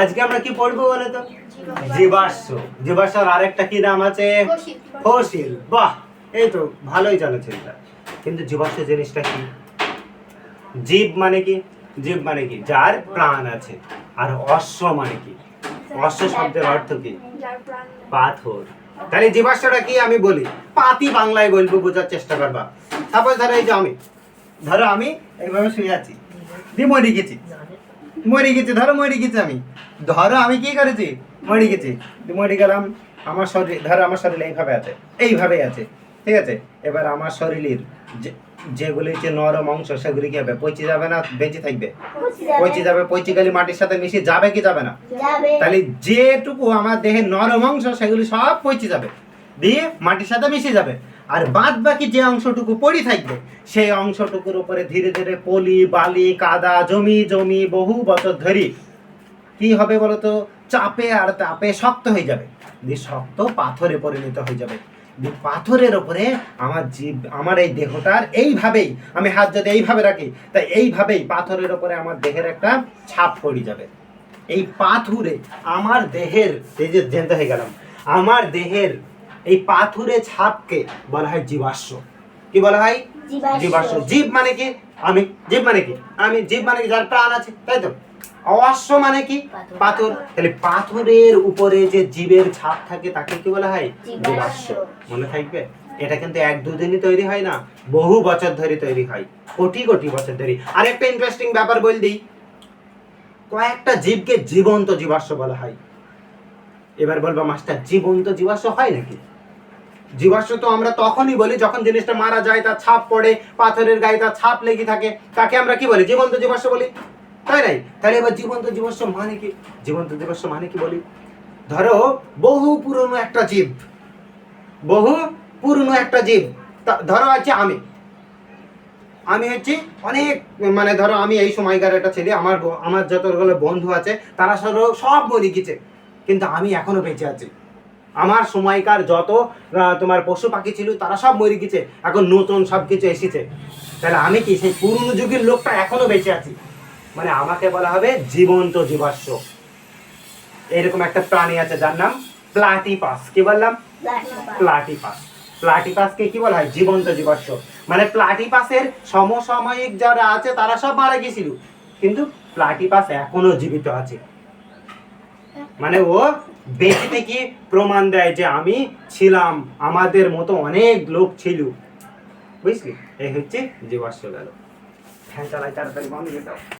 আজকে আমরা কি পড়ব বলে তো? জীবাশ্ম। জীবাশ্মর আরেকটা কি নাম আছে? ফসিল। বাহ এই তো ভালোই জানো চিন্তা কিন্তু জীবাশ্ম জিনিসটা কি? জীব মানে কি? জীব মানে কি? যার প্রাণ আছে। আর অশ্ব মানে কি? অশ্ব শব্দের অর্থ কি। পাথর। তাহলে জীবাশ্মটা কি আমি বলি? পাতি বাংলায় বলব বোঝার চেষ্টা করবা। সাপোজ ধরো এই যে আমি ধরো আমি এইভাবে শুয়ে আছি। দিয়ে মরে গেছি মরে গেছি ধরো মরে গেছি আমি। ধরো আমি কি করেছি? মরে গেছি। মরে গেলাম আমার শরীর ধরো আমার শরীর এইভাবে আছে এইভাবেই আছে ঠিক আছে? এবার আমার শরীরের যেগুলি যে নরম অংশ সেগুলি কি হবে? পচে যাবে না? বেঁচে থাকবে? পচে যাবে। পচে গেলে মাটির সাথে মিশে যাবে কি যাবে না? তাহলে যেটুকু আমার দেহের নরম অংশ সেগুলি সব পচে যাবে। দিয়ে মাটির সাথে মিশে যাবে। আর বাদ বাকি যে অংশটুকু পড়ে থাকবে, সেই অংশটুকুর উপরে ধীরে ধীরে পলি, বালি, কাদা, জমি জমি, বহু বছর ধরে কি হবে বলতো? চাপে আর তাপে শক্ত হয়ে যাবে। দিয়ে শক্ত পাথরে পরিণত হয়ে যাবে। দিয়ে পাথরের ওপরে আমার জীব, আমার এই দেহটার এইভাবেই, আমি হাত যদি এইভাবে রাখি, তাই এইভাবেই পাথরের ওপরে আমার দেহের একটা ছাপ পড়ে যাবে। এই পাথুরে আমার দেহের, এই যে জেনতে হয়ে গেলাম, আমার দেহের এই পাথুরে ছাপকে বলা হয় জীবাশ্ম। কি বলা হয়? জীবাশ্ম। জীব মানে কি? আমি। জীব মানে কি? আমি জীব মানে কি? যার প্রাণ আছে তাই তো? অশ্ব মানে কি? পাথর। তাহলে পাথরের উপরে যে জীবের ছাপ থাকে তাকে কি বলা হয়? জীবাশ্ম। জীবাশ্ম। মনে থাকবে? এটা কিন্তু এক দুদিনই তৈরি হয় না বহু বছর ধরে তৈরি হয়। কোটি কোটি বছর ধরে। আর একটা ইন্টারেস্টিং ব্যাপার বল দিই। কয়েকটা জীবকে জীবন্ত জীবাশ্ম বলা হয়। এবার বলব মাস্টার জীবন্ত জীবাশ্ম হয় নাকি? জীবাশ্ম তো আমরা তখনই বলি যখন জিনিসটা মারা যায়, তার ছাপ পড়ে, পাথরের গায়ে তার ছাপ লেগে থাকে, তাকে আমরা কি বলি? জীবন্ত জীবাশ্ম বলি। তাই নাই? তাহলে এবার জীবন্ত জীবাশ্ম মানে কি? জীবন্ত জীবাশ্ম মানে কি বলি? ধরো, বহু পুরনো একটা জীব। বহু পুরনো একটা জীব। ধরো আছে আমি। আমি হচ্ছে অনেক মানে ধরো আমি এই সময়কার একটা ছেলে, আমার আমার যতগুলো বন্ধু আছে, তারা সব সব মরে গেছে। কিন্তু আমি এখনও বেঁচে আছি। আমার সময়কার যত তোমার পশু পাখি ছিল তারা সব মরে গেছে। এখন নতুন সব কিছু এসেছে। তাহলে আমি কি সেই পুরনো যুগের লোকটা এখনও বেঁচে আছি? মানে আমাকে বলা হবে জীবন্ত জীবাশ্ম। এরকম একটা প্রাণী আছে যার নাম প্লাটিপাস। কি বললাম? প্লাটিপাস। প্লাটিপাসকে কি বলা হয়? জীবন্ত জীবাশ্ম। মানে প্লাটিপাসের সমসাময়িক যারা আছে তারা সব মারা গেছিল। কিন্তু প্লাটিপাস এখনও জীবিত আছে। মানে ও বেঁচে থেকে প্রমাণ দেয় যে আমি ছিলাম, আমাদের মতো অনেক লোক ছিল। বুঝলি? এই হচ্ছে জীবাশ্ম গেল। ফ্যান চালাই তাড়াতাড়ি বন্ধ করে দাও।